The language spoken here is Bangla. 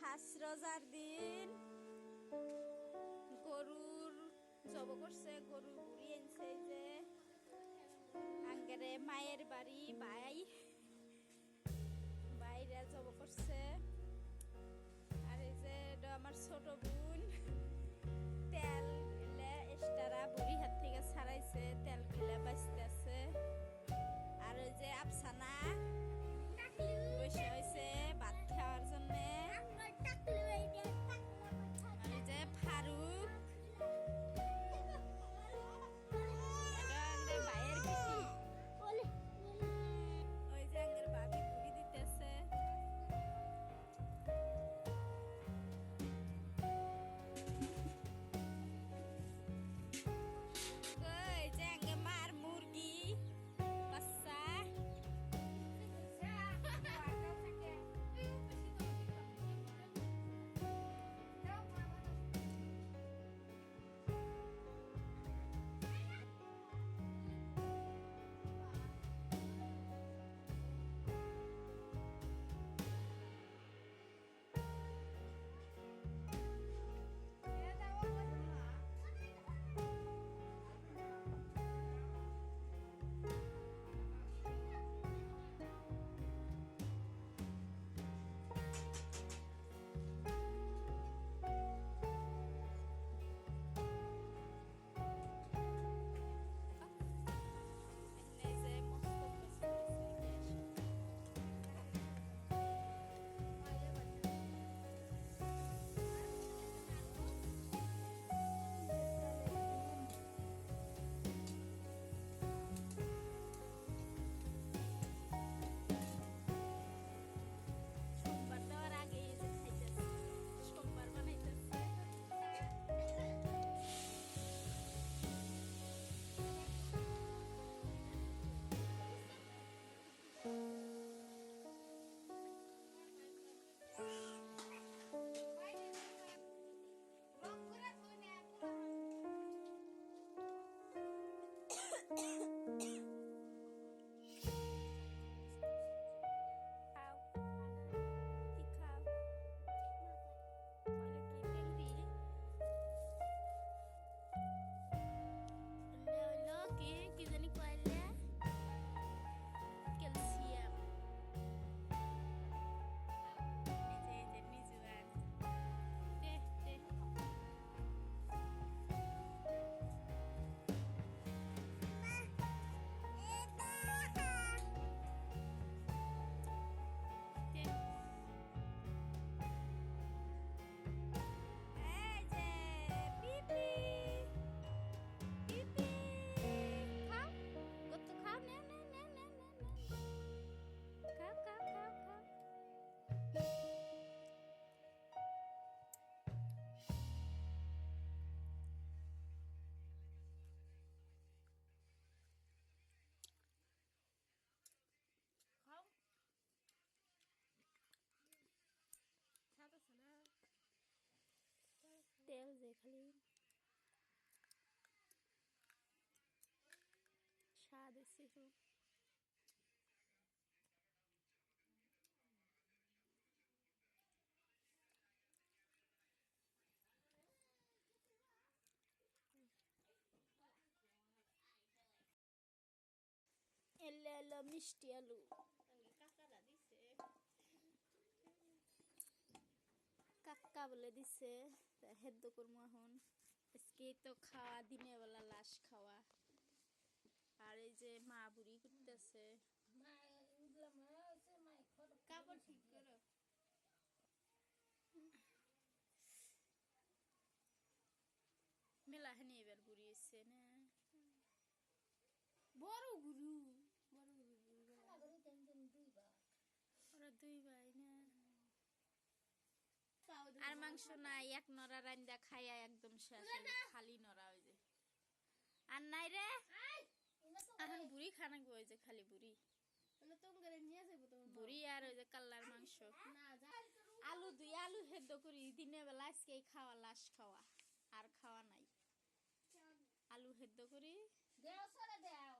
ফার্স্ট রোজার দিন। গরুর জব করছে গরু বুড়ি এই যে। আঙ্গেরে মায়ের বাড়ি, বাই। বাইরে জব করছে। আর এই যে আমার ছোট খালি স্বাদ এসে এলে এলো মিষ্টি আলু বলে দিছে। হেদ্দ করব এখন। আজকে তো খাওয়া, দিনের বেলা লাশ খাওয়া। আর এই যে মা বুড়ি করতেছে কাপড় ঠিক করো। মেলা হানি এবার বুড়ি এসছে না? বড় গুরু। বড় গুরু। ওরা দুই ভাই না? আর মাংস নাই এক নরা রান্দা খাইয়া একদম শেষ খালি নরা হয়ে যায় আর নাই রে? এখন বুড়ি খানা গো ওই যে খালি বুড়ি। বুড়ি আর ওই যে কাল্লার মাংস। আলু দুই আলু হেদ্দ করি দিনের বেলা আজকে খাওয়া লাশ খাওয়া আর খাওয়া নাই। আলু হেদ্দ করি। দেও সরে দেও।